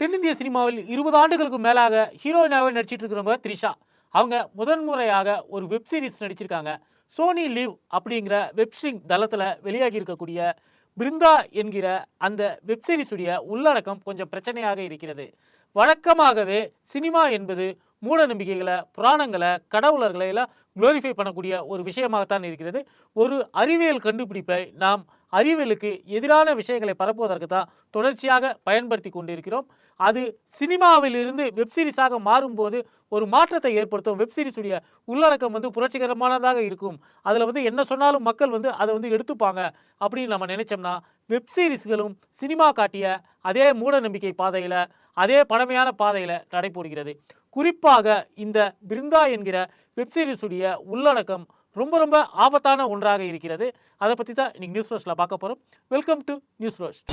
தென்னிந்திய சினிமாவில் இருபது ஆண்டுகளுக்கு மேலாக ஹீரோயினாக நடிச்சிட்டு இருக்கிறவங்க த்ரிஷா. அவங்க முதன்முறையாக ஒரு வெப் சீரிஸ் நடிச்சிருக்காங்க. சோனி லீவ் அப்படிங்கிற வெப்ஸ்ட்ரிங் தளத்தில் வெளியாகி இருக்கக்கூடிய பிருந்தா என்கிற அந்த வெப்சீரிஸுடைய உள்ளடக்கம் கொஞ்சம் பிரச்சனையாக இருக்கிறது. வழக்கமாகவே சினிமா என்பது மூட நம்பிக்கைகளை புராணங்களை கடவுளர்களை எல்லாம் குளோரிஃபை பண்ணக்கூடிய ஒரு விஷயமாகத்தான் இருக்கிறது. ஒரு அறிவியல் கண்டுபிடிப்பை நாம் அறிவியலுக்கு எதிரான விஷயங்களை பரப்புவதற்கு தான் தொடர்ச்சியாக பயன்படுத்தி கொண்டிருக்கிறோம். அது சினிமாவிலிருந்து வெப் சீரிஸாக மாறும்போது ஒரு மாற்றத்தை ஏற்படுத்தும். வெப் சீரிஸுடைய உள்ளடக்கம் வந்து புரட்சிகரமானதாக இருக்கும். அதில் வந்து என்ன சொன்னாலும் மக்கள் வந்து அதை வந்து எடுத்துப்பாங்க அப்படின்னு நம்ம நினைச்சோம்னா வெப் சீரிஸ்களும் சினிமா காட்டிய அதே மூட நம்பிக்கை பாதையில் அதே பழமையான பாதையில் நடைபோடுகிறது. குறிப்பாக இந்த பிருந்தா என்கிற வெப் சீரிஸுடைய உள்ளடக்கம் ரொம்ப ரொம்ப ஆபத்தான ஒன்றாக இருக்கிறது. அதை பற்றி தான் இன்றைக்கி நியூஸ் ரோஸ்ட்டில் பார்க்க போகிறோம் welcome to news roast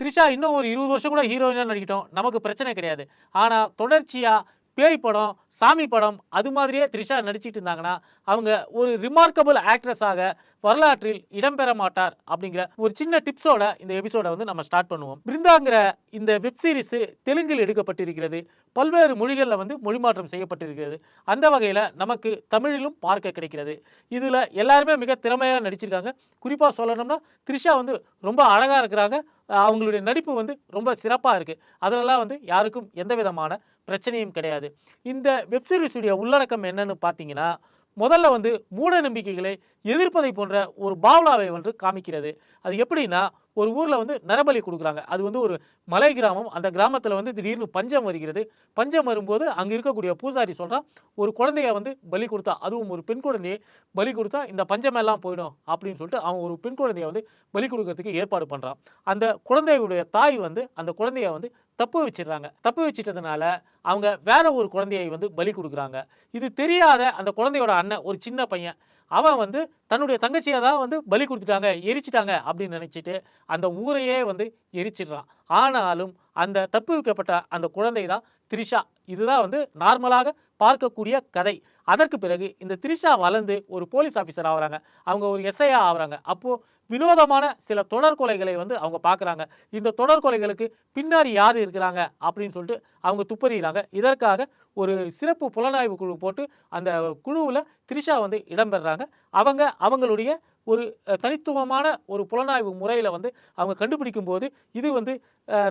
Trisha இன்னும் ஒரு இருபது வருஷம் கூட ஹீரோயினாக நடிக்கட்டும். நமக்கு பிரச்சனை கிடையாது. ஆனால் தொடர்ச்சியாக பேய் படம் சாமி படம் அது மாதிரியே த்ரிஷா நடிச்சிட்டு இருந்தாங்கன்னா அவங்க ஒரு ரிமார்க்கபிள் ஆக்ட்ரஸாக வரலாற்றில் இடம்பெற மாட்டார் அப்படிங்கிற ஒரு சின்ன டிப்ஸோட இந்த எபிசோடை வந்து நம்ம ஸ்டார்ட் பண்ணுவோம். பிருந்தாங்கிற இந்த வெப் சீரிஸ் தெலுங்கில் எடுக்கப்பட்டிருக்கிறது. பல்வேறு மொழிகளில் வந்து மொழிமாற்றம் செய்யப்பட்டிருக்கிறது. அந்த வகையில் நமக்கு தமிழிலும் பார்க்க கிடைக்கிறது. இதில் எல்லாருமே மிக திறமையாக நடிச்சிருக்காங்க. குறிப்பாக சொல்லணும்னா த்ரிஷா வந்து ரொம்ப அழகாக இருக்கிறாங்க. அவங்களுடைய நடிப்பு வந்து ரொம்ப சிறப்பாக இருக்குது அதிலெல்லாம் வந்து யாருக்கும் எந்த விதமான பிரச்சனையும் கிடையாது. இந்த வெப்சீரிஸுடைய உள்ளடக்கம் என்னன்னு பார்த்தீங்கன்னா முதல்ல வந்து மூட நம்பிக்கைகளை எதிர்ப்பதை போன்ற ஒரு பாவ்லாவை வந்து காமிக்கிறது. அது எப்படின்னா ஒரு ஊரில் வந்து நரபலி கொடுக்குறாங்க. அது வந்து ஒரு மலை கிராமம். அந்த கிராமத்தில் வந்து திடீர்னு பஞ்சம் வருகிறது. பஞ்சம் வரும்போது அங்கே இருக்கக்கூடிய பூசாரி சொல்கிறான் ஒரு குழந்தைய வந்து பலி கொடுத்தா அதுவும் ஒரு பெண் குழந்தையை பலி கொடுத்தா இந்த பஞ்சமெல்லாம் போயிடும் அப்படின்னு சொல்லிட்டு அவன் ஒரு பெண் குழந்தைய வந்து பலி கொடுக்கறதுக்கு ஏற்பாடு பண்ணுறான் அந்த குழந்தையுடைய தாய் வந்து அந்த குழந்தைய வந்து தப்பு வச்சிடுறாங்க. தப்பு வச்சிட்டதுனால அவங்க வேற ஒரு குழந்தையை வந்து பலி கொடுக்குறாங்க. இது தெரியாத அந்த குழந்தையோட அண்ணன் ஒரு சின்ன பையன் அவன் வந்து தன்னுடைய தங்கச்சியை தான் வந்து பலி கொடுத்துட்டாங்க எரிச்சிட்டாங்க அப்படின்னு நினச்சிட்டு அந்த ஊரையே வந்து எரிச்சிடுறான். ஆனாலும் அந்த தப்பு வைக்கப்பட்ட அந்த குழந்தை தான் த்ரிஷா. இதுதான் வந்து நார்மலாக பார்க்கக்கூடிய கதை. அதற்கு பிறகு இந்த த்ரிஷா வளர்ந்து ஒரு போலீஸ் ஆஃபீஸர் ஆகுறாங்க. அவங்க ஒரு எஸ்ஐயா ஆகுறாங்க. அப்போது வினோதமான சில தொடர்கொலைகளை வந்து அவங்க பார்க்குறாங்க. இந்த தொடர்கொலைகளுக்கு பின்னாடி யார் இருக்கிறாங்க அப்படின்னு சொல்லிட்டு அவங்க துப்பறிகிறாங்க. இதற்காக ஒரு சிறப்பு புலனாய்வு குழு போட்டு அந்த குழுவில் த்ரிஷா வந்து இடம்பெறாங்க அவங்க அவங்களுடைய ஒரு தனித்துவமான ஒரு புலனாய்வு முறையில் வந்து அவங்க கண்டுபிடிக்கும் போது இது வந்து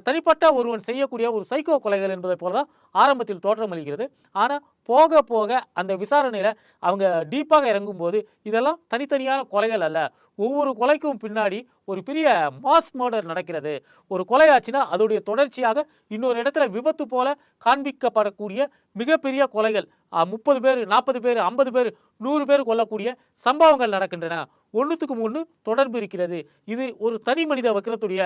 தனிப்பட்ட ஒருவன் செய்யக்கூடிய ஒரு சைக்கோ கொலைகள் என்பதை போல தான் ஆரம்பத்தில் தோற்றமளிக்கிறது ஆனால் போக போக அந்த விசாரணையில் அவங்க டீப்பாக இறங்கும்போது இதெல்லாம் தனித்தனியான கொலைகள் அல்ல. ஒவ்வொரு கொலைக்கும் பின்னாடி ஒரு பெரிய மாஸ் மர்டர் நடக்கிறது. ஒரு கொலை ஆச்சுன்னா அதோடைய தொடர்ச்சியாக இன்னொரு இடத்துல விபத்து போல காண்பிக்கப்படக்கூடிய மிகப்பெரிய கொலைகள். முப்பது பேர் நாற்பது பேர் ஐம்பது பேர் நூறு பேர் கொல்லக்கூடிய சம்பவங்கள் நடக்கின்றன. ஒன்றுத்துக்கு ஒன்று தொடர்பு இருக்கிறது. இது ஒரு தனி மனித வக்கிரத்துடைய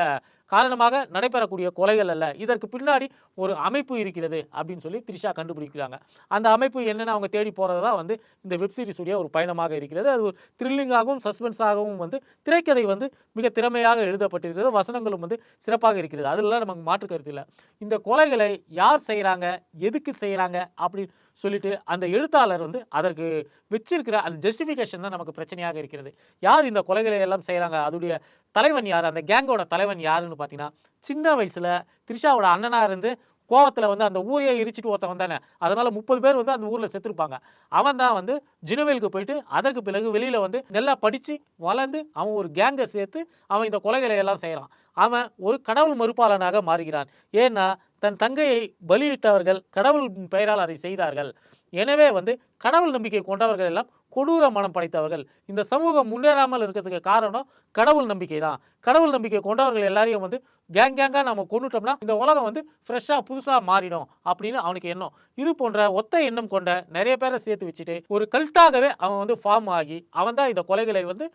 காரணமாக நடைபெறக்கூடிய கொலைகள் அல்ல. இதற்கு பின்னாடி ஒரு அமைப்பு இருக்கிறது அப்படின்னு சொல்லி த்ரிஷா கண்டுபிடிக்கிறாங்க. அந்த அமைப்பு என்னென்னு அவங்க தேடி போகிறது தான் வந்து இந்த வெப்சீரிஸுடைய ஒரு பயணமாக இருக்கிறது. அது ஒரு த்ரில்லிங்காகவும் சஸ்பென்ஸாகவும் வந்து திரைக்கதை வந்து மிக திறமையாக எழுதப்பட்டிருக்கிறது வசனங்களும் வந்து சிறப்பாக இருக்கிறது. அதெல்லாம் நமக்கு மாற்று கருத்து இல்லை. இந்த கொலைகளை யார் செய்கிறாங்க எதுக்கு செய்கிறாங்க அப்படின்னு சொல்லிட்டு அந்த எழுத்தாளர் வந்து அதற்கு வச்சிருக்கிற அந்த ஜஸ்டிஃபிகேஷன் தான் நமக்கு பிரச்சனையாக இருக்கிறது. யார் இந்த கொலைகளை எல்லாம் செய்கிறாங்க அதுடைய தலைவன் யார்? அந்த கேங்கோட தலைவன் யாருன்னு பார்த்தீங்கன்னா சின்ன வயசில் த்ரிஷாவோட அண்ணனாக இருந்து கோவத்தில் வந்து அந்த ஊரையே எரிச்சிட்டு ஒருத்தன் வந்தானே அதனால முப்பது பேர் வந்து அந்த ஊரில் செத்துருப்பாங்க. அவன் தான் வந்து ஜினவேலுக்கு போயிட்டு அதற்கு பிறகு வெளியில் வந்து நல்லா படித்து வளர்ந்து அவன் ஒரு கேங்கை சேர்த்து அவன் இந்த கொலைகளை எல்லாம் செய்கிறான் அவன் ஒரு கடவுள் மறுப்பாளனாக மாறுகிறான். ஏன்னா தன் தங்கையை பலியிட்டவர்கள் கடவுள் பெயரால் அதை செய்தார்கள். எனவே வந்து கடவுள் நம்பிக்கை கொண்டவர்கள் எல்லாம் கொடூர மனம் படைத்தவர்கள். இந்த சமூகம் முன்னேறாமல் இருக்கிறதுக்கு காரணம் கடவுள் நம்பிக்கை தான். கடவுள் நம்பிக்கை கொண்டவர்கள் எல்லாரையும் வந்து கேங் கேங்காக நம்ம கொண்டுட்டோம்னா இந்த உலகம் வந்து ஃப்ரெஷ்ஷாக புதுசாக மாறிடும் அப்படின்னு அவனுக்கு எண்ணம். இது போன்ற ஒத்த எண்ணம் கொண்ட நிறைய பேரை சேர்த்து வச்சுட்டு ஒரு கல்ட்டாகவே அவன் வந்து ஃபார்ம் ஆகி அவன் தான் இந்த கொலைகளை வந்து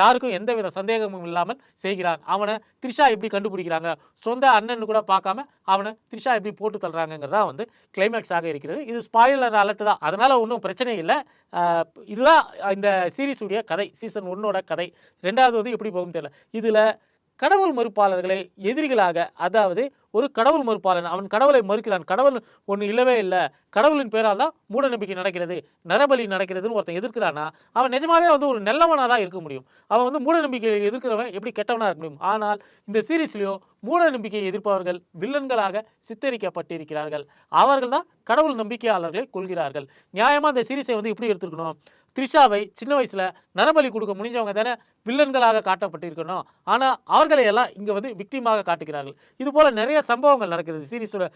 யாருக்கும் எந்தவித சந்தேகமும் இல்லாமல் செய்கிறான். அவனை த்ரிஷா எப்படி கண்டுபிடிக்கிறாங்க? சொந்த அண்ணன் கூட பார்க்காம அவனை த்ரிஷா எப்படி போட்டு தள்ளுறாங்கிறதா வந்து கிளைமேக்ஸாக இருக்கிறது. இது ஸ்பாயிலர் அலர்ட் தான். அதனால் ஒன்றும் பிரச்சனை இல்லை. இதுதான் இந்த சீரிஸுடைய கதை சீசன் ஒன்னோட கதை. ரெண்டாவது வந்து எப்படி போகும் தெரியல. இதில் கடவுள் மறுப்பாளர்களை எதிரிகளாக அதாவது ஒரு கடவுள் மறுப்பாளன் அவன் கடவுளை மறுக்கிறான். கடவுள் ஒன்று இல்லவே இல்லை. கடவுளின் பேரால் தான் மூட நம்பிக்கை நடக்கிறது நரபலி நடக்கிறதுன்னு ஒருத்தன் எதிர்க்கிறானா அவன் நிஜமாவே வந்து ஒரு நல்லவனாக தான் இருக்க முடியும். அவன் வந்து மூட நம்பிக்கையை எதிர்க்கிறவன் எப்படி கெட்டவனாக இருக்க முடியும்? ஆனால் இந்த சீரீஸ்லையும் மூட நம்பிக்கையை எதிர்ப்பவர்கள் வில்லன்களாக சித்தரிக்கப்பட்டிருக்கிறார்கள். அவர்கள் தான் கடவுள் நம்பிக்கையாளர்களை கொள்கிறார்கள் நியாயமாக இந்த சீரீஸை வந்து எப்படி எடுத்துருக்கணும்? த்ரிஷாவை சின்ன வயசில் நரபலி கொடுக்க முடிஞ்சவங்க தானே வில்லன்களாக காட்டப்பட்டிருக்கணும். ஆனால் அவர்களை எல்லாம் இங்கே வந்து விக்டிமாக காட்டுகிறார்கள். இது போல் நிறைய சம்பவங்கள் நடக்கிறது. சீரீஸோட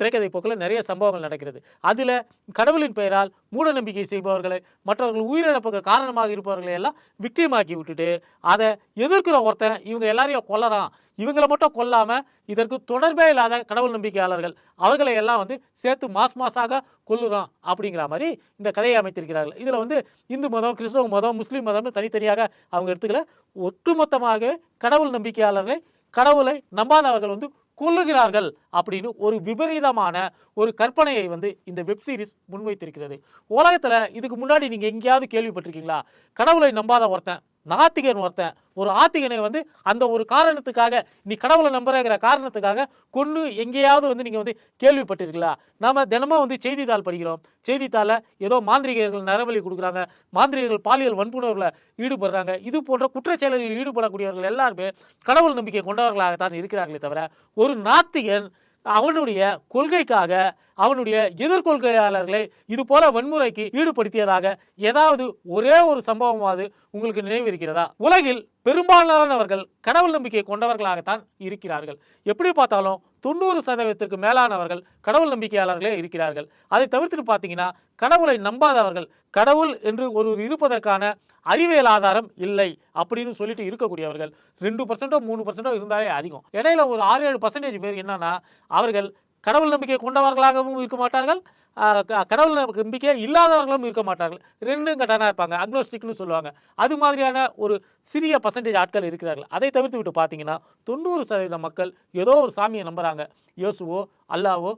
திரைக்கதை போக்கில் நிறைய சம்பவங்கள் நடக்கிறது. அதில் கடவுளின் பெயரால் மூட நம்பிக்கை செய்பவர்களை மற்றவர்கள் உயிரிழப்புக்கு காரணமாக இருப்பவர்களை எல்லாம் விக்டிமாக்கி விட்டுட்டு அதை எதிர்க்கிற ஒருத்தன் இவங்க எல்லாரையும் கொல்லறான். இவங்களை மட்டும் கொல்லாமல் இதற்கு தொடர்பே இல்லாத கடவுள் நம்பிக்கையாளர்கள் அவர்களை எல்லாம் வந்து சேர்த்து மாஸ் மாசாக கொல்லுறோம் அப்படிங்கிற மாதிரி இந்த கதையை அமைத்திருக்கிறார்கள். இதில் வந்து இந்து மதம் கிறிஸ்தவ மதம் முஸ்லீம் மதம்னு தனித்தனியாக அவங்க எடுத்துக்கல. ஒட்டுமொத்தமாக கடவுள் நம்பிக்கையாளர்களை கடவுளை நம்பாதவர்கள் வந்து கொல்லுகிறார்கள் அப்படின்னு ஒரு விபரீதமான ஒரு கற்பனையை வந்து இந்த வெப் சீரிஸ் முன்வைத்திருக்கிறது. உலகத்தில் இதுக்கு முன்னாடி நீங்கள் எங்கேயாவது கேள்விப்பட்டிருக்கீங்களா? கடவுளை நம்பாத ஒருத்தன் நாத்திகன் ஒருத்தன். ஒரு ஆத்திகனை வந்து அந்த ஒரு காரணத்துக்காக நீ கடவுளை நம்புறங்கிற காரணத்துக்காக கொன்று எங்கேயாவது வந்து நீங்கள் வந்து கேள்விப்பட்டிருக்கீங்களா? நாம் தினமும் வந்து செய்தித்தாள் படிக்கிறோம். செய்தித்தாளில் ஏதோ மாந்திரிகர்கள் நரபலி கொடுக்குறாங்க. மாந்திரிகர்கள் பாலியல் வன்புணர்வில் ஈடுபடுறாங்க. இது போன்ற குற்றச்செயல்களில் ஈடுபடக்கூடியவர்கள் எல்லாருமே கடவுள் நம்பிக்கை கொண்டவர்களாகத்தான் இருக்கிறார்களே தவிர ஒரு நாத்திகன் அவனுடைய கொள்கைக்காக அவனுடைய எதிர்கொள்கையாளர்களை இது போல வன்முறைக்கு ஈடுபடுத்தியதாக ஏதாவது ஒரே ஒரு சம்பவமாவது உங்களுக்கு நினைவு இருக்கிறதா உலகில் பெரும்பாலானவர்கள் கடவுள் நம்பிக்கை கொண்டவர்களாகத்தான் இருக்கிறார்கள். எப்படி பார்த்தாலும் தொண்ணூறு சதவீதத்திற்கு மேலானவர்கள் கடவுள் நம்பிக்கையாளர்களே இருக்கிறார்கள். அதை தவிர்த்துட்டு பார்த்தீங்கன்னா கடவுளை நம்பாதவர்கள் கடவுள் என்று ஒரு இருப்பதற்கான அறிவியல் ஆதாரம் இல்லை அப்படின்னு சொல்லிட்டு இருக்கக்கூடியவர்கள். ரெண்டு பர்சன்டோ மூணு பர்சன்டோ இருந்தாலே அதிகம். இடையில ஒரு ஆறு ஏழு பர்சன்டேஜ் பேர் என்னன்னா அவர்கள் கடவுள் நம்பிக்கை கொண்டவர்களாகவும் இருக்க மாட்டார்கள். கடவுள் நம்பிக்கை இல்லாதவர்களும் இருக்க மாட்டார்கள். ரெண்டும் கட்டானா இருப்பாங்க. அக்னோஸ்டிக்னு சொல்லுவாங்க. அது மாதிரியான ஒரு சிறிய பர்சன்டேஜ் ஆட்கள் இருக்கிறார்கள். அதை தவிர்த்து விட்டு பார்த்தீங்கன்னா தொண்ணூறு சதவீத மக்கள் ஏதோ ஒரு சாமியை நம்புகிறாங்க இயேசுவோ அல்லாவோ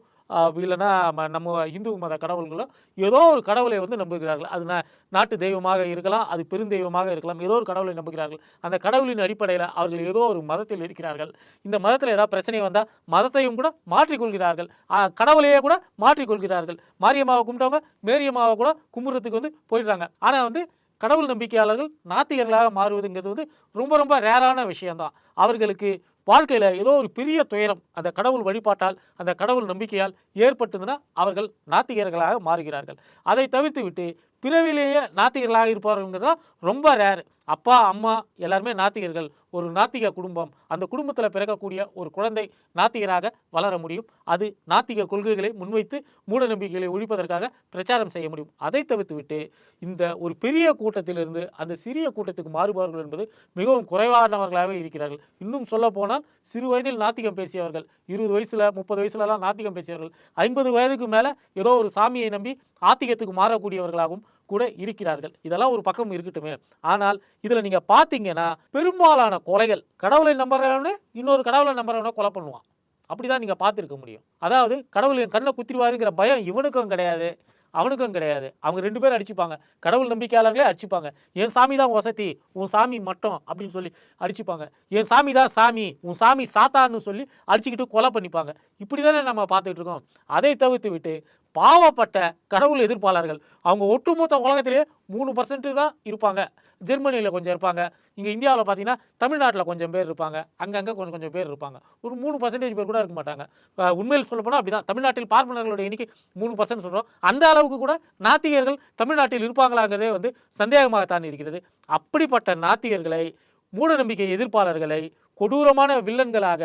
இல்லைன்னா நம்ம இந்து மத கடவுள்களோ ஏதோ ஒரு கடவுளை வந்து நம்புகிறார்கள். அது நாட்டு தெய்வமாக இருக்கலாம் அது பெருந்தெய்வமாக இருக்கலாம் ஏதோ ஒரு கடவுளை நம்புகிறார்கள். அந்த கடவுளின் அடிப்படையில் அவர்கள் ஏதோ ஒரு மதத்தில் இருக்கிறார்கள். இந்த மதத்தில் ஏதாவது பிரச்சனை வந்தால் மதத்தையும் கூட மாற்றிக்கொள்கிறார்கள். கடவுளையே கூட மாற்றிக்கொள்கிறார்கள். மாரியம்மாவை கும்பிட்டவங்க மேரியம்மாவை கூட கும்பிட்றதுக்கு வந்து போயிடுறாங்க. ஆனால் வந்து கடவுள் நம்பிக்கையாளர்கள் நாத்திகர்களாக மாறுவதுங்கிறது வந்து ரொம்ப ரொம்ப ரேரான விஷயம்தான். அவர்களுக்கு வாழ்க்கையில் ஏதோ ஒரு பெரிய துயரம் அந்த கடவுள் வழிபாட்டால் அந்த கடவுள் நம்பிக்கையால் ஏற்பட்டதுன்னா அவர்கள் நாத்திகர்களாக மாறுகிறார்கள். அதை தவிர்த்து விட்டு பிறவிலேயே நாத்திகர்களாக இருப்பவர்கள்ங்கிறது தான் ரொம்ப ரேர் அப்பா அம்மா எல்லாருமே நாத்திகர்கள். ஒரு நாத்திக குடும்பம். அந்த குடும்பத்தில் பிறக்கக்கூடிய ஒரு குழந்தை நாத்திகராக வளர முடியும். அது நாத்திக கொள்கைகளை முன்வைத்து மூட நம்பிக்கைகளை ஒழிப்பதற்காக பிரச்சாரம் செய்ய முடியும். அதை தவிர்த்துவிட்டு இந்த ஒரு பெரிய கூட்டத்திலிருந்து அந்த சிறிய கூட்டத்துக்கு மாறுபவர்கள் என்பது மிகவும் குறைவானவர்களாகவே இருக்கிறார்கள். இன்னும் சொல்ல போனால் சிறு வயதில் நாத்திகம் பேசியவர்கள் இருபது வயசில் முப்பது வயசுலலாம் நாத்திகம் பேசியவர்கள் ஐம்பது வயதுக்கு மேலே ஏதோ ஒரு சாமியை நம்பி ஆத்திகத்துக்கு மாறக்கூடியவர்களாகவும் கூட இருக்கிறார்கள். இதெல்லாம் ஒரு பக்கம் இருக்கட்டுமே. ஆனால் இதில் நீங்கள் பார்த்தீங்கன்னா பெரும்பாலான கொலைகள் கடவுளை நம்புறவனே இன்னொரு கடவுளை நம்புறவனை கொலை பண்ணுவான். அப்படிதான் நீங்கள் பார்த்துருக்க முடியும். அதாவது கடவுள் என் கண்ணை குத்திடுவாருங்கிற பயம் இவனுக்கும் கிடையாது அவனுக்கும் கிடையாது. அவங்க ரெண்டு பேரும் அடிச்சுப்பாங்க. கடவுள் நம்பிக்கையாளர்களே அடிச்சுப்பாங்க. என் சாமி தான் வசதி உன் சாமி மட்டும் அப்படின்னு சொல்லி அடிச்சுப்பாங்க. என் சாமி தான் சாமி உன் சாமி சாத்தான்னு சொல்லி அடிச்சுக்கிட்டு கொலை பண்ணிப்பாங்க. இப்படி தானே நம்ம பார்த்துட்டு இருக்கோம். அதை தவிர்த்து விட்டு பாவப்பட்ட கடவுள் எதிர்ப்பாளர்கள். அவங்க ஒட்டுமொத்த உலகத்திலேயே மூணு பர்சன்ட் தான் இருப்பாங்க. ஜெர்மனியில் கொஞ்சம் இருப்பாங்க. இங்கே இந்தியாவில் பார்த்தீங்கன்னா தமிழ்நாட்டில் கொஞ்சம் பேர் இருப்பாங்க. அங்கங்கே கொஞ்சம் கொஞ்சம் பேர் இருப்பாங்க. ஒரு மூணு பர்சன்டேஜ் பேர் கூட இருக்க மாட்டாங்க. உண்மையில் சொல்லப்போனால் அப்படி அப்படிதான். தமிழ்நாட்டில் பார்ப்பனர்களுடைய எண்ணிக்கை மூணு பர்சன்ட் சொல்கிறோம் அந்த அளவுக்கு கூட நாத்திகர்கள் தமிழ்நாட்டில் இருப்பாங்களாங்கிறதே வந்து சந்தேகமாகத்தான் இருக்கிறது. அப்படிப்பட்ட நாத்திகர்களை மூட நம்பிக்கை எதிர்ப்பாளர்களை கொடூரமான வில்லன்களாக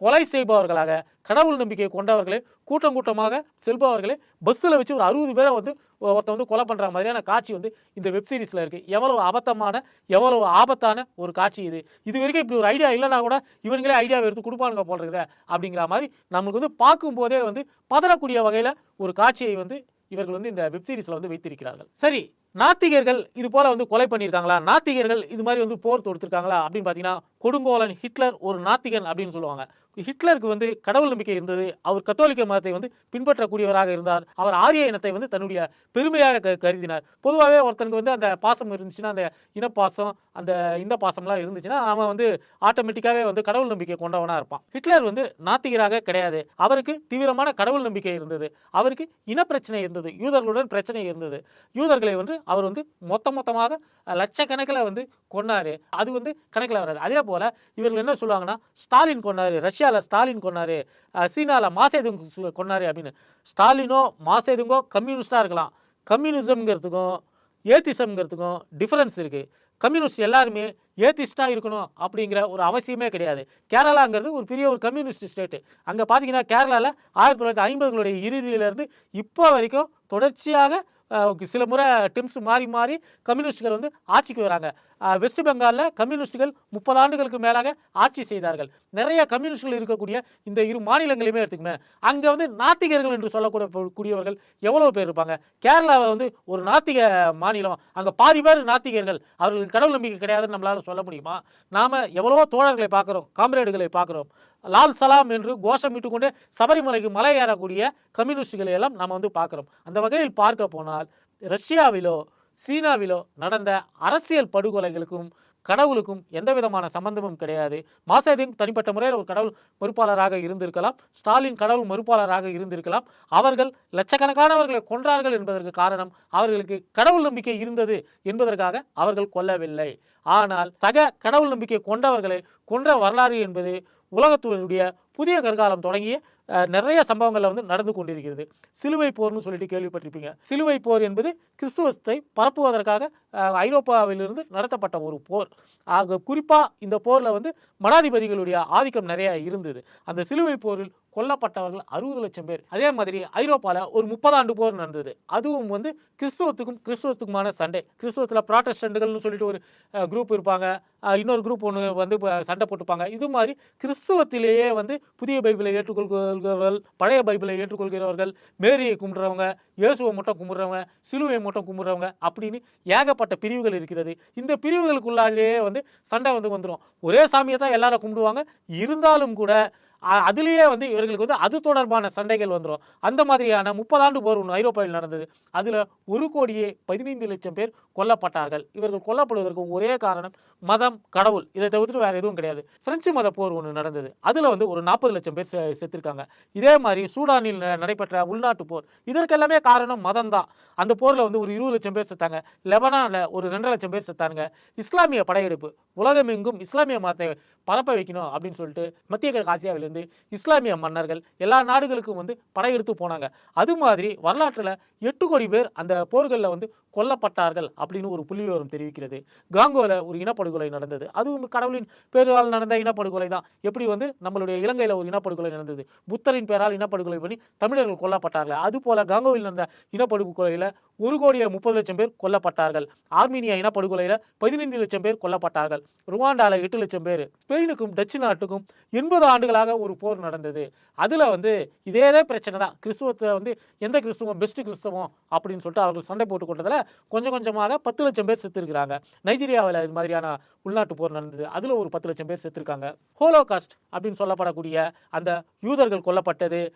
கொலை செய்பவர்களாக கடவுள் நம்பிக்கை கொண்டவர்களே கூட்டம் கூட்டமாக செல்பவர்களே பஸ்ஸில் வச்சு ஒரு அறுபது பேரை வந்து ஒருத்தன் வந்து கொலை பண்ணுற மாதிரியான காட்சி வந்து இந்த வெப் சீரிஸில் இருக்குது எவ்வளவு அபத்தமான எவ்வளவு ஆபத்தான ஒரு காட்சி இது. இது வரைக்கும் இப்படி ஒரு ஐடியா இல்லைனா கூட இவங்களே ஐடியாவை எடுத்து கொடுப்பானுங்க போல் இருக்குதே அப்படிங்கிற மாதிரி நமக்கு வந்து பார்க்கும்போதே வந்து பதறக்கூடிய வகையில் ஒரு காட்சியை வந்து இவர்கள் வந்து இந்த வெப் சீரிஸில் வந்து வைத்திருக்கிறார்கள். சரி. நாத்திகர்கள் இது போல வந்து கொலை பண்ணியிருக்காங்களா? நாத்திகர்கள் இது மாதிரி வந்து போர் தொடுத்திருக்காங்களா? அப்படின்னு பார்த்தீங்கன்னா கொடுங்கோலன் ஹிட்லர் ஒரு நாத்திகன் அப்படின்னு சொல்லுவாங்க. ஹிட்லருக்கு வந்து கடவுள் நம்பிக்கை இருந்தது. அவர் கத்தோலிக்க மதத்தை வந்து பின்பற்றக்கூடியவராக இருந்தார். அவர் ஆரிய இனத்தை வந்து தன்னுடைய பெருமையாக க கருதினார். பொதுவாகவே ஒருத்தனுக்கு வந்து அந்த பாசம் இருந்துச்சுன்னா அந்த இனப்பாசம் அந்த இந்த பாசம்லாம் இருந்துச்சுன்னா அவன் வந்து ஆட்டோமேட்டிக்காகவே வந்து கடவுள் நம்பிக்கை கொண்டவனாக இருப்பான். ஹிட்லர் வந்து நாத்திகராக கிடையாது. அவருக்கு தீவிரமான கடவுள் நம்பிக்கை இருந்தது. அவருக்கு இனப்பிரச்சனை இருந்தது. யூதர்களுடன் பிரச்சனை இருந்தது. யூதர்களை வந்து அவர் வந்து மொத்த மொத்தமாக லட்சக்கணக்கில் வந்து கொன்னாரு அது வந்து கணக்கில் வராது. அதே போல் இவர்கள் என்ன சொல்லுவாங்கன்னா ஸ்டாலின் கொன்னாரு ரஷ்யாவில் ஸ்டாலின் கொண்டாரு சீனாவில் சீனால கொண்டாரு அப்படின்னு. ஸ்டாலினோ மாசேதுங்கோ கம்யூனிஸ்டாக இருக்கலாம். கம்யூனிசம்ங்கிறதுக்கும் ஏத்திசம்ங்கிறதுக்கும் டிஃப்ரென்ஸ் இருக்குது கம்யூனிஸ்ட் எல்லாருமே ஏத்திஸ்டாக இருக்கணும் அப்படிங்கிற ஒரு அவசியமே கிடையாது. கேரளாங்கிறது ஒரு பெரிய ஒரு கம்யூனிஸ்ட் ஸ்டேட்டு. அங்கே பார்த்தீங்கன்னா கேரளாவில் ஆயிரத்தி தொள்ளாயிரத்தி ஐம்பதுகளுடைய இறுதியிலேருந்து இப்போ வரைக்கும் தொடர்ச்சியாக சில முறை டிம்ஸ் மாறி மாறி கம்யூனிஸ்டுகள் வந்து ஆட்சிக்கு வராங்க. வெஸ்ட் பெங்காலில் கம்யூனிஸ்டுகள் முப்பது ஆண்டுகளுக்கு மேலாக ஆட்சி செய்தார்கள். நிறைய கம்யூனிஸ்டுகள் இருக்கக்கூடிய இந்த இரு மாநிலங்களையுமே எடுத்துக்குமே. அங்கே வந்து நாத்திகர்கள் என்று சொல்லக்கூடிய கூடியவர்கள் எவ்வளோ பேர் இருப்பாங்க? கேரளாவை வந்து ஒரு நாத்திக மாநிலம். அங்கே பாதி பேர் நாத்திகர்கள். அவர்களுக்கு கடவுள் நம்பிக்கை கிடையாதுன்னு நம்மளால சொல்ல முடியுமா? நாம் எவ்வளவோ தோழர்களை பார்க்குறோம் காம்ரேடுகளை பார்க்குறோம். லால் சலாம் என்று கோஷமிட்டு கொண்டு சபரிமலைக்கு மலை ஏறக்கூடிய கம்யூனிஸ்டுகளை எல்லாம் நாம் வந்து பார்க்குறோம். அந்த வகையில் பார்க்க போனால் ரஷ்யாவிலோ சீனாவிலோ நடந்த அரசியல் படுகொலைகளுக்கும் கடவுளுக்கும் எந்த விதமான சம்பந்தமும் கிடையாது. மாசேதிங் தனிப்பட்ட முறையில் ஒரு கடவுள் மறுப்பாளராக இருந்திருக்கலாம். ஸ்டாலின் கடவுள் மறுப்பாளராக இருந்திருக்கலாம். அவர்கள் லட்சக்கணக்கானவர்களை கொன்றார்கள் என்பதற்கு காரணம் அவர்களுக்கு கடவுள் நம்பிக்கை இருந்தது என்பதற்காக அவர்கள் கொல்லவில்லை. ஆனால் சக கடவுள் நம்பிக்கை கொண்டவர்களை கொன்ற வரலாறு என்பது உலகத்துடைய புதிய கற்காலம் தொடங்கிய நிறைய சம்பவங்களில் வந்து நடந்து கொண்டிருக்கிறது. சிலுவை போர்னு சொல்லிட்டு கேள்விப்பட்டிருப்பீங்க. சிலுவை போர் என்பது கிறிஸ்துவத்தை பரப்புவதற்காக ஐரோப்பாவிலிருந்து நடத்தப்பட்ட ஒரு போர். ஆக குறிப்பாக இந்த போரில் வந்து மடாதிபதிகளுடைய ஆதிக்கம் நிறைய இருந்தது. அந்த சிலுவை போரில் கொல்லப்பட்டவர்கள் அறுபது லட்சம் பேர். அதே மாதிரி ஐரோப்பாவில் ஒரு முப்பது ஆண்டு போர் நடந்தது. அதுவும் வந்து கிறிஸ்துவத்துக்கும் கிறிஸ்துவத்துக்குமான சண்டை. கிறிஸ்துவத்தில் ப்ராட்டஸ்டன்ட்டுகள்னு சொல்லிட்டு ஒரு குரூப் இருப்பாங்க. இன்னொரு குரூப் ஒன்று வந்து சண்டை போட்டுப்பாங்க. இது மாதிரி கிறிஸ்துவத்திலேயே வந்து புதிய பைபிளை ஏற்றுக்கொள்கிறவர்கள் பழைய பைபிளை ஏற்றுக்கொள்கிறவர்கள் மேரியை கும்பிட்றவங்க இயேசுவை மட்டும் கும்பிட்றவங்க சிலுவையை மட்டும் கும்பிட்றவங்க அப்படின்னு ஏகப்பட்ட பிரிவுகள் இருக்கிறது. இந்த பிரிவுகளுக்குள்ளாலேயே வந்து சண்டை வந்து வந்துடும் ஒரே சாமியை தான் எல்லாரும் கும்பிடுவாங்க. இருந்தாலும் கூட அதுலேயே வந்து இவர்களுக்கு வந்து அது தொடர்பான சண்டைகள் வந்துடும் அந்த மாதிரியான முப்பதாண்டு போர் ஒன்று ஐரோப்பாவில் நடந்தது. அதில் ஒரு கோடியே பதினைந்து லட்சம் பேர் கொல்லப்பட்டார்கள். இவர்கள் கொல்லப்படுவதற்கு ஒரே காரணம் மதம் கடவுள். இதை தவிர்த்து வேறு எதுவும் கிடையாது. பிரெஞ்சு மத போர் ஒன்று நடந்தது. அதில் வந்து ஒரு நாற்பது லட்சம் பேர் செ செத்துருக்காங்க. இதே மாதிரி சூடானில் நடைபெற்ற உள்நாட்டு போர். இதற்கெல்லாமே காரணம் மதம் தான் அந்த போரில் வந்து ஒரு இருபது லட்சம் பேர் செத்தாங்க. லெபனானில் ஒரு ரெண்டரை லட்சம் பேர் செத்தாங்க இஸ்லாமிய படையெடுப்பு உலகமெங்கும் இஸ்லாமிய மதத்தை பரப்ப வைக்கணும் அப்படின்னு சொல்லிட்டு மத்திய கிழக்கு இருந்து இஸ்லாமிய மன்னர்கள் எல்லா நாடுகளுக்கும் வந்து படையெடுத்து போனாங்க. அது மாதிரி வரலாற்றில் எட்டு கோடி பேர் அந்த போர்களில் வந்து கொல்லப்பட்டார்கள் அப்படின்னு ஒரு புள்ளிவிவரம் தெரிவிக்கிறது. காங்கோவில் ஒரு இனப்படுகொலை நடந்தது. அதுவும் கடவுளின் பேரால் நடந்த இனப்படுகொலை தான். எப்படி வந்து நம்மளுடைய இலங்கையில் ஒரு இனப்படுகொலை நடந்தது? புத்தரின் பேரால் இனப்படுகொலை பண்ணி தமிழர்கள் கொல்லப்பட்டார்கள். அதுபோல காங்கோவில் நடந்த இனப்படுகொலையில் ஒரு கோடியே முப்பது லட்சம் பேர் கொல்லப்பட்டார்கள். ஆர்மீனியா இனப்படுகொலையில் பதினைந்து லட்சம் பேர் கொல்லப்பட்டார்கள். ருவாண்டாவில் எட்டு லட்சம் பேர். ஸ்பெயினுக்கும் டச்சு நாட்டுக்கும் எண்பது ஆண்டுகளாக ஒரு போர் நடந்தது. அதில் வந்து இதே பிரச்சனை தான். கிறிஸ்துவத்தை வந்து எந்த கிறிஸ்துவம் பெஸ்ட் கிறிஸ்தவம் அப்படின்னு சொல்லிட்டு அவர்கள் சண்டை போட்டு கொண்டதில் கொஞ்சம் கொஞ்சமாக பத்து லட்சம் பேர் செத்துருக்கிறாங்க. நைஜீரியாவில் இது மாதிரியான உள்நாட்டு போர் நடந்தது. அதில் ஒரு பத்து லட்சம் பேர் செத்துருக்காங்க. ஹோலோகாஸ்ட் அப்படின்னு சொல்லப்படக்கூடிய அந்த யூதர்கள் கொல்லப்பட்டது.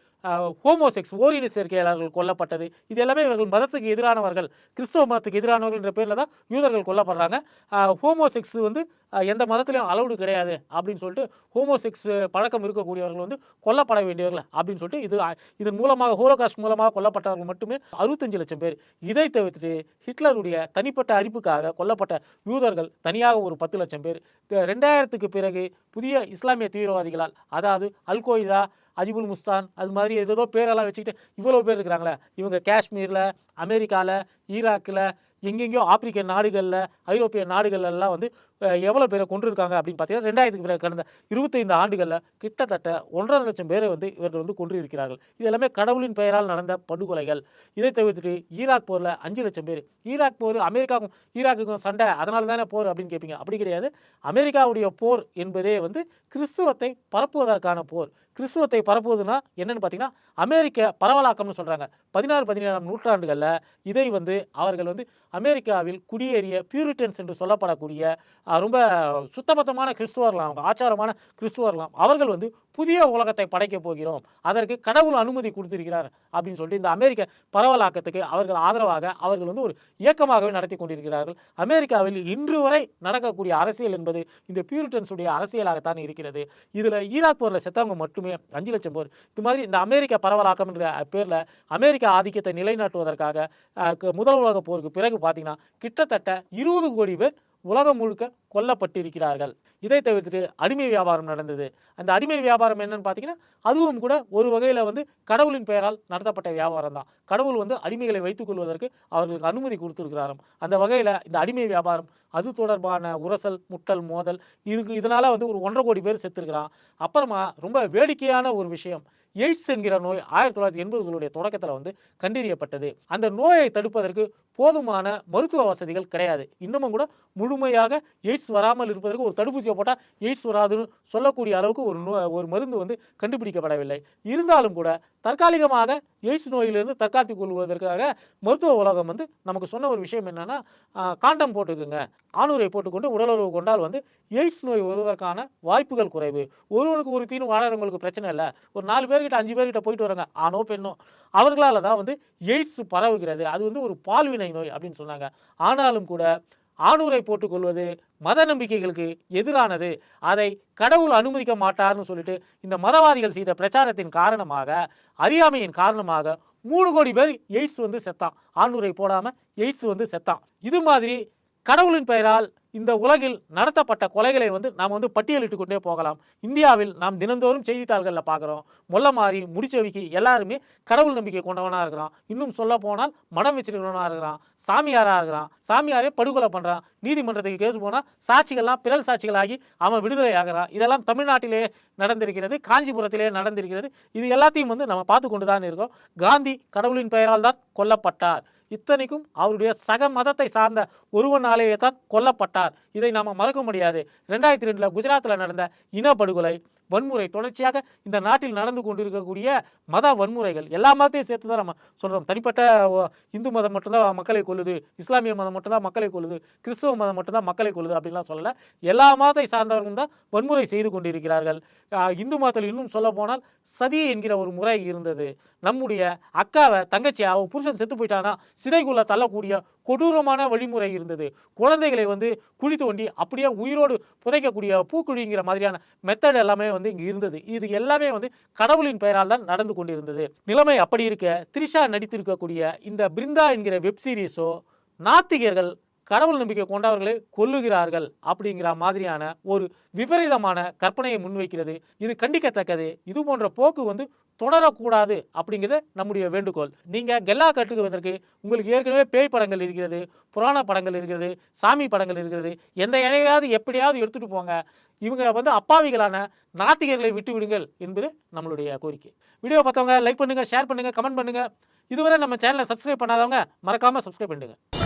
ஹோமோசெக்ஸ் ஓரின சேர்க்கையாளர்கள் கொல்லப்பட்டது. இது எல்லாமே இவர்கள் மதத்துக்கு எதிரானவர்கள் கிறிஸ்தவ மதத்துக்கு எதிரானவர்கள் என்ற பேரில் தான் யூதர்கள் கொல்லப்படுறாங்க. ஹோமோசெக்ஸ் வந்து எந்த மதத்திலையும் அலௌடு கிடையாது அப்படின்னு சொல்லிட்டு ஹோமோசெக்ஸ் பழக்கம் இருக்கக்கூடியவர்கள் வந்து கொல்லப்பட வேண்டியவர்கள் அப்படின்னு சொல்லிட்டு இது இதன் மூலமாக ஹோலோகாஸ்ட் மூலமாக கொல்லப்பட்டவர்கள் மட்டுமே அறுபத்தஞ்சு லட்சம் பேர். இதை தவிர்த்து ஹிட்லருடைய தனிப்பட்ட அறிப்புக்காக கொல்லப்பட்ட யூதர்கள் தனியாக ஒரு பத்து லட்சம் பேர். ரெண்டாயிரத்துக்கு பிறகு புதிய இஸ்லாமிய தீவிரவாதிகளால் அதாவது அல்கொய்தா அஜிபுல் முஸ்தான் அது மாதிரி ஏதோ பேரெல்லாம் வச்சுக்கிட்டு இவ்வளோ பேர் இருக்கிறாங்களே. இவங்க காஷ்மீரில் அமெரிக்காவில் ஈராக்கில் எங்கெங்கேயோ ஆப்பிரிக்க நாடுகளில் ஐரோப்பிய நாடுகள்லாம் எல்லாம் வந்து எவ்வளோ பேரை கொண்டிருக்காங்க அப்படின்னு பார்த்தீங்கன்னா ரெண்டாயிரத்துக்கு பிறகு கடந்த இருபத்தைந்து ஆண்டுகளில் கிட்டத்தட்ட ஒன்றரை லட்சம் பேரை வந்து இவர்கள் வந்து கொன்றிருக்கிறார்கள். இது எல்லாமே கடவுளின் பெயரால் நடந்த படுகொலைகள். இதை தவிர்த்துட்டு ஈராக் போரில் அஞ்சு லட்சம் பேர். ஈராக் போர் அமெரிக்காவுக்கும் ஈராக்குக்கும் சண்டை. அதனால தானே போர் அப்படின்னு கேட்பீங்க அப்படி கிடையாது. அமெரிக்காவுடைய போர் என்பதே வந்து கிறிஸ்துவத்தை பரப்புவதற்கான போர். கிறிஸ்துவத்தை பரப்புவதுனா என்னென்னு பார்த்தீங்கன்னா அமெரிக்க பரவலாக்கம்னு சொல்கிறாங்க பதினாறு பதினேழாம் நூற்றாண்டுகளில் இதை வந்து அவர்கள் வந்து அமெரிக்காவில் குடியேறிய பியூரிட்டன்ஸ் என்று சொல்லப்படக்கூடிய ரொம்ப சுத்தபத்தமான கிறிஸ்துவர்களாம் அவங்க ஆச்சாரமான கிறிஸ்துவர்களாம். அவர்கள் வந்து புதிய உலகத்தை படைக்கப் போகிறோம். அதற்கு கடவுள் அனுமதி கொடுத்திருக்கிறார் அப்படின்னு சொல்லிட்டு இந்த அமெரிக்க பரவலாக்கத்துக்கு அவர்கள் ஆதரவாக அவர்கள் வந்து ஒரு இயக்கமாகவே நடத்தி கொண்டிருக்கிறார்கள். அமெரிக்காவில் இன்று வரை நடக்கக்கூடிய அரசியல் என்பது இந்த பியூரிட்டன்ஸுடைய அரசியலாகத்தான் இருக்கிறது. இதில் ஈராக் போரில் செத்தவங்க மட்டுமே அஞ்சு லட்சம் பேர். இது மாதிரி இந்த அமெரிக்க பரவலாக்கம் என்ற பேரில் அமெரிக்க ஆதிக்கத்தை நிலைநாட்டுவதற்காக முதல் உலக போருக்கு பிறகு பார்த்தீங்கன்னா கிட்டத்தட்ட இருபது கோடி பேர் உலகம் முழுக்க கொல்லப்பட்டிருக்கிறார்கள். இதை தவிர்த்துட்டு அடிமை வியாபாரம் நடந்தது. அந்த அடிமை வியாபாரம் என்னன்னு பார்த்தீங்கன்னா அதுவும் கூட ஒரு வகையில் வந்து கடவுளின் பெயரால் நடத்தப்பட்ட வியாபாரம் தான். கடவுள் வந்து அடிமைகளை வைத்துக் கொள்வதற்கு அவர்களுக்கு அனுமதி கொடுத்துருக்கிறாராம். அந்த வகையில் இந்த அடிமை வியாபாரம் அது தொடர்பான உரசல் முட்டல் மோதல் இதுக்கு இதனால் வந்து ஒரு ஒன்றரை கோடி பேர் செத்துருக்கிறான். அப்புறமா ரொம்ப வேடிக்கையான ஒரு விஷயம் எய்ட்ஸ் என்கிற நோய் ஆயிரத்தி தொள்ளாயிரத்தி எண்பதுகளுடைய தொடக்கத்தில் வந்து கண்டறியப்பட்டது. அந்த நோயை தடுப்பதற்கு போதுமான மருத்துவ வசதிகள் கிடையாது. இன்னமும் கூட முழுமையாக எய்ட்ஸ் வராமல் இருப்பதற்கு ஒரு தடுப்பூசியை போட்டால் எய்ட்ஸ் வராதுன்னு சொல்லக்கூடிய அளவுக்கு ஒரு நோ ஒரு மருந்து வந்து கண்டுபிடிக்கப்படவில்லை. இருந்தாலும் கூட தற்காலிகமாக எய்ட்ஸ் நோயிலிருந்து தற்காத்துக் கொள்வதற்காக மருத்துவ உலகம் வந்து நமக்கு சொன்ன ஒரு விஷயம் என்னென்னா காண்டம் போட்டுக்குங்க. ஆணுரை போட்டுக்கொண்டு உடலுறவு கொண்டால் வந்து எய்ட்ஸ் நோய் வருவதற்கான வாய்ப்புகள் குறைவு. ஒருவனுக்கு ஒரு தீனு வாழறவங்களுக்கு பிரச்சனை இல்லை. ஒரு நாலு பேர்கிட்ட அஞ்சு பேர்கிட்ட போயிட்டு வராங்க. ஆணோ பெண்ணோ. அவர்களால் தான் வந்து எய்ட்ஸ் பரவுகிறது. அது வந்து ஒரு பால்வினை நோய் அப்படின்னு சொன்னாங்க. ஆனாலும் கூட ஆணூரை போட்டுக்கொள்வது மத நம்பிக்கைகளுக்கு எதிரானது. அதை கடவுள் அனுமதிக்க மாட்டார்னு சொல்லிட்டு இந்த மதவாதிகள் செய்த பிரச்சாரத்தின் காரணமாக அறியாமையின் காரணமாக மூணு கோடி பேர் எய்ட்ஸ் வந்து செத்தான். ஆணூரை போடாமல் எய்ட்ஸ் வந்து செத்தான். இது மாதிரி கடவுளின் பெயரால் இந்த உலகில் நடத்தப்பட்ட கொலைகளை வந்து நாம் வந்து பட்டியலிட்டு கொண்டே போகலாம். இந்தியாவில் நாம் தினந்தோறும் செய்தித்தாள்களில் பார்க்குறோம். மொல்ல மாறி முடிச்சவிக்கு எல்லாருமே கடவுள் நம்பிக்கை கொண்டவனாக இருக்கிறான். இன்னும் சொல்ல போனால் மடம் வச்சிருக்கிறவனாக இருக்கிறான். சாமியாராக இருக்கிறான். சாமியாரே படுகொலை பண்ணுறான் நீதிமன்றத்துக்கு கேஸ் போனால் சாட்சிகள்லாம் பிறல் சாட்சிகளாகி அவன் விடுதலை ஆகிறான். இதெல்லாம் தமிழ்நாட்டிலே நடந்திருக்கிறது காஞ்சிபுரத்திலே நடந்திருக்கிறது. இது எல்லாத்தையும் வந்து நம்ம பார்த்து கொண்டு தான் இருக்கோம். காந்தி கடவுளின் பெயரால் தான் கொல்லப்பட்டார். இத்தனைக்கும் அவருடைய சக மதத்தை சார்ந்த ஒருவனாலேயே தான் கொல்லப்பட்டார். இதை நாம் மறக்க முடியாது. ரெண்டாயிரத்தி ரெண்டில் குஜராத்தில் நடந்த இனப்படுகொலை வன்முறை தொடர்ச்சியாக இந்த நாட்டில் நடந்து கொண்டிருக்கக்கூடிய மத வன்முறைகள் எல்லா மதத்தையும் சேர்த்து தான் நம்ம சொல்கிறோம் தனிப்பட்ட ஓ, இந்து மதம் மட்டும்தான் மக்களை கொள்ளுது இஸ்லாமிய மதம் மட்டும்தான் மக்களை கொள்ளுது கிறிஸ்தவ மதம் மட்டும்தான் மக்களை கொள்ளுது அப்படின்லாம் சொல்லலை. எல்லா மதத்தை சார்ந்தவர்களும் தான் வன்முறை செய்து கொண்டிருக்கிறார்கள். இந்து மதத்தில் இன்னும் சொல்ல போனால் சதி என்கிற ஒரு முறை இருந்தது. நம்முடைய அக்காவை தங்கச்சி அவன் புருஷன் செத்து போயிட்டானா சிதைக்குள்ளே தள்ளக்கூடிய கொடூரமான வழிமுறை இருந்தது. குழந்தைகளை வந்து குழி தோண்டி அப்படியே உயிரோடு புதைக்கக்கூடிய பூக்குழிங்கிற மாதிரியான மெத்தட் எல்லாமே வந்து இங்கே இருந்தது. இது எல்லாமே வந்து கடவுளின் பெயரால் தான் நடந்து கொண்டிருந்தது. நிலைமை அப்படி இருக்க த்ரிஷா நடித்திருக்கக்கூடிய இந்த பிருந்தா என்கிற வெப் சீரிஸோ நாத்திகர்கள் கடவுள் நம்பிக்கை கொண்டவர்களை கொல்லுகிறார்கள் அப்படிங்கிற மாதிரியான ஒரு விபரீதமான கற்பனையை முன்வைக்கிறது. இது கண்டிக்கத்தக்கது. இது போன்ற போக்கு வந்து தொடரக்கூடாது அப்படிங்கிறது நம்முடைய வேண்டுகோள். நீங்கள் கெல்லா கட்டுக்குவதற்கு உங்களுக்கு ஏற்கனவே பேய் படங்கள் இருக்கிறது புராண படங்கள் இருக்கிறது சாமி படங்கள் இருக்கிறது எந்த இடையாவது எப்படியாவது எடுத்துகிட்டு போங்க. இவங்க வந்து அப்பாவிகளான நாத்திகர்களை விட்டு விடுங்கள் என்பது நம்மளுடைய கோரிக்கை. வீடியோ பார்த்தவங்க லைக் பண்ணுங்கள் ஷேர் பண்ணுங்க கமெண்ட் பண்ணுங்கள் இதுவரை நம்ம சேனலை சப்ஸ்கிரைப் பண்ணாதவங்க மறக்காம சப்ஸ்கிரைப் பண்ணுங்கள்